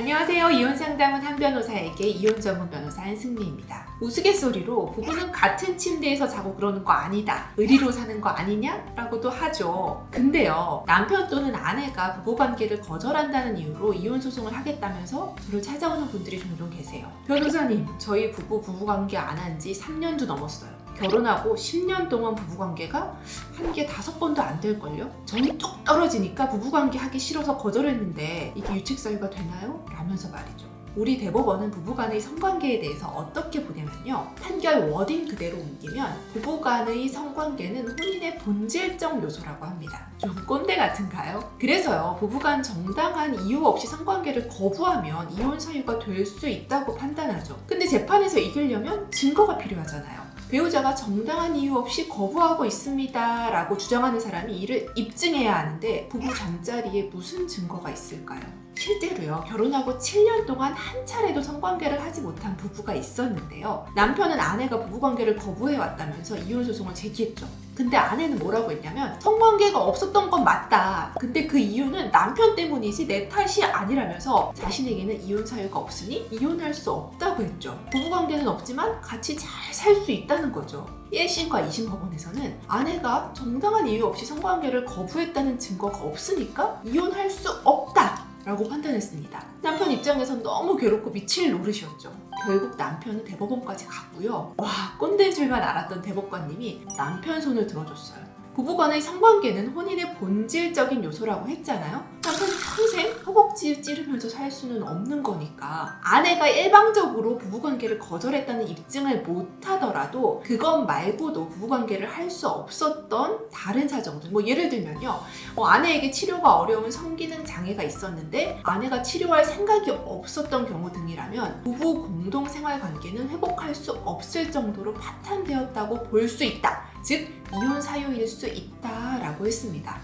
안녕하세요. 이혼 상담은 한 변호사에게 이혼 전문 변호사 한승리입니다. 우스갯소리로 부부는 같은 침대에서 자고 그러는 거 아니다. 의리로 사는 거 아니냐? 라고도 하죠. 근데요, 남편 또는 아내가 부부관계를 거절한다는 이유로 이혼 소송을 하겠다면서 저를 찾아오는 분들이 종종 계세요. 변호사님, 저희 부부 부부관계 안 한 지 3년도 넘었어요. 결혼하고 10년 동안 부부관계가 한 게 다섯 번도 안 될걸요? 정이 뚝 떨어지니까 부부관계 하기 싫어서 거절했는데 이게 유책사유가 되나요? 라면서 말이죠. 우리 대법원은 부부간의 성관계에 대해서 어떻게 보냐면요. 판결 워딩 그대로 옮기면 부부간의 성관계는 혼인의 본질적 요소라고 합니다. 좀 꼰대 같은가요? 그래서요, 부부간 정당한 이유 없이 성관계를 거부하면 이혼 사유가 될 수 있다고 판단하죠. 근데 재판에서 이기려면 증거가 필요하잖아요. 배우자가 정당한 이유 없이 거부하고 있습니다 라고 주장하는 사람이 이를 입증해야 하는데 부부 잠자리에 무슨 증거가 있을까요? 실제로요 결혼하고 7년 동안 한 차례도 성관계를 하지 못한 부부가 있었는데요. 남편은 아내가 부부관계를 거부해 왔다면서 이혼 소송을 제기했죠. 근데 아내는 뭐라고 했냐면 성관계가 없었던 건 맞다. 근데 그 이유는 남편 때문이지 내 탓이 아니라면서 자신에게는 이혼 사유가 없으니 이혼할 수 없다고 했죠. 부부관계는 없지만 같이 잘 살 수 있다는 거죠. 1심과 2심 법원에서는 아내가 정당한 이유 없이 성관계를 거부했다는 증거가 없으니까 이혼할 수 없다 라고 판단했습니다. 남편 입장에선 너무 괴롭고 미칠 노릇이었죠. 결국 남편은 대법원까지 갔고요. 와, 꼰대인 줄만 알았던 대법관님이 남편 손을 들어줬어요. 부부간의 성관계는 혼인의 본질적인 요소라고 했잖아요. 남편이 평생 허벅지 찌르면서 살 수는 없는 거니까 아내가 일방적으로 부부관계를 거절했다는 입증을 못하더라도 그것 말고도 부부관계를 할 수 없었던 다른 사정들 뭐 예를 들면요 어, 아내에게 치료가 어려운 성기능 장애가 있었는데 아내가 치료할 생각이 없었던 경우 등이라면 부부 공동 생활 관계는 회복할 수 없을 정도로 파탄되었다고 볼 수 있다. 즉 이혼 사유일 수 있다라고 했습니다.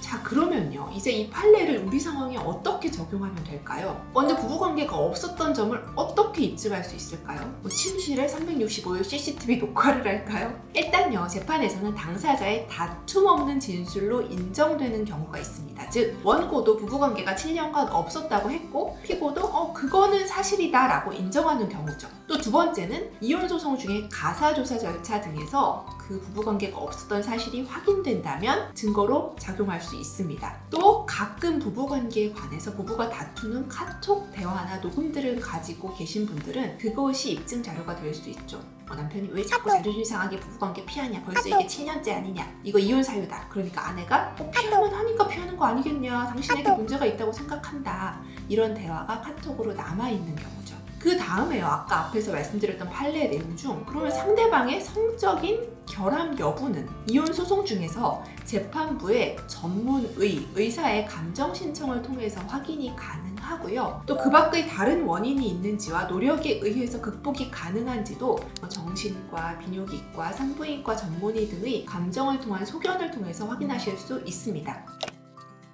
자 그러면요 이제 이 판례를 우리 상황에 어떻게 적용하면 될까요? 먼저 부부관계가 없었던 점을 어떻게 입증할 수 있을까요? 뭐 침실에 365일 CCTV 녹화를 할까요? 일단요 재판에서는 당사자의 다툼 없는 진술로 인정되는 경우가 있습니다 즉 원고도 부부관계가 7년간 없었다고 했고 피고도 어 그거는 사실이다 라고 인정하는 경우죠 또 두 번째는 이혼 소송 중에 가사 조사 절차 등에서 그 부부관계가 없었던 사실이 확인된다면 증거로 작용할 수 있습니다. 또 가끔 부부관계에 관해서 부부가 다투는 카톡 대화나 녹음들을 가지고 계신 분들은 그것이 입증 자료가 될 수 있죠. 어, 남편이 왜 자꾸 자존심 상하게 부부관계 피하냐? 벌써 이게 7년째 아니냐? 이거 이혼 사유다. 그러니까 아내가 어, 피하면 하니까 피하는 거 아니겠냐? 당신에게 문제가 있다고 생각한다. 이런 대화가 카톡으로 남아있는 경우죠. 그 다음에요. 아까 앞에서 말씀드렸던 판례 내용 중 그러면 상대방의 성적인 결함 여부는 이혼 소송 중에서 재판부의 전문의, 의사의 감정 신청을 통해서 확인이 가능하고요. 또 그 밖의 다른 원인이 있는지와 노력에 의해서 극복이 가능한지도 뭐 정신과, 비뇨기과, 산부인과 전문의 등의 감정을 통한 소견을 통해서 확인하실 수 있습니다.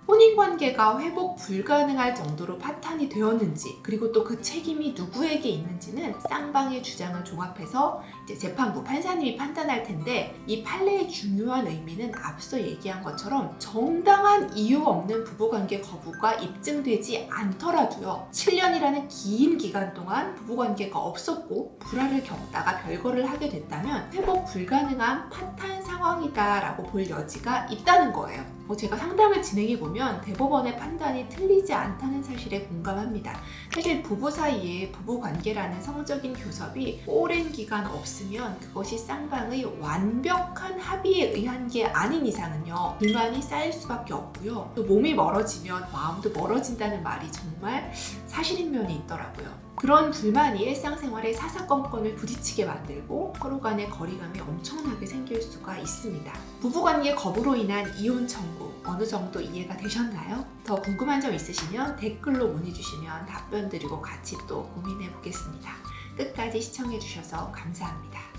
혼인 관계가 회복 불가능할 정도로 파탄이 되었는지 그리고 또 그 책임이 누구에게 있는지는 쌍방의 주장을 종합해서 이제 재판부 판사님이 판단할 텐데 이 판례의 중요한 의미는 앞서 얘기한 것처럼 정당한 이유 없는 부부관계 거부가 입증되지 않더라도요. 7년이라는 긴 기간 동안 부부관계가 없었고 불화를 겪다가 별거를 하게 됐다면 회복 불가능한 파탄 상황이다라고 볼 여지가 있다는 거예요. 뭐 제가 상담을 진행해 보면 대법원의 판단이 틀리지 않다는 사실에 공감합니다. 사실 부부 사이에 부부 관계라는 성적인 교섭이 오랜 기간 없으면 그것이 쌍방의 완벽한 합의에 의한 게 아닌 이상은요 불만이 쌓일 수밖에 없고요. 또 몸이 멀어지면 마음도 멀어진다는 말이 정말 사실인 면이 있더라고요. 그런 불만이 일상생활에 사사건건을 부딪히게 만들고 서로 간의 거리감이 엄청나게 생길 수가 있습니다. 부부관계 거부로 인한 이혼 청구 어느 정도 이해가 되셨나요? 더 궁금한 점 있으시면 댓글로 문의 주시면 답변 드리고 같이 또 고민해 보겠습니다. 끝까지 시청해 주셔서 감사합니다.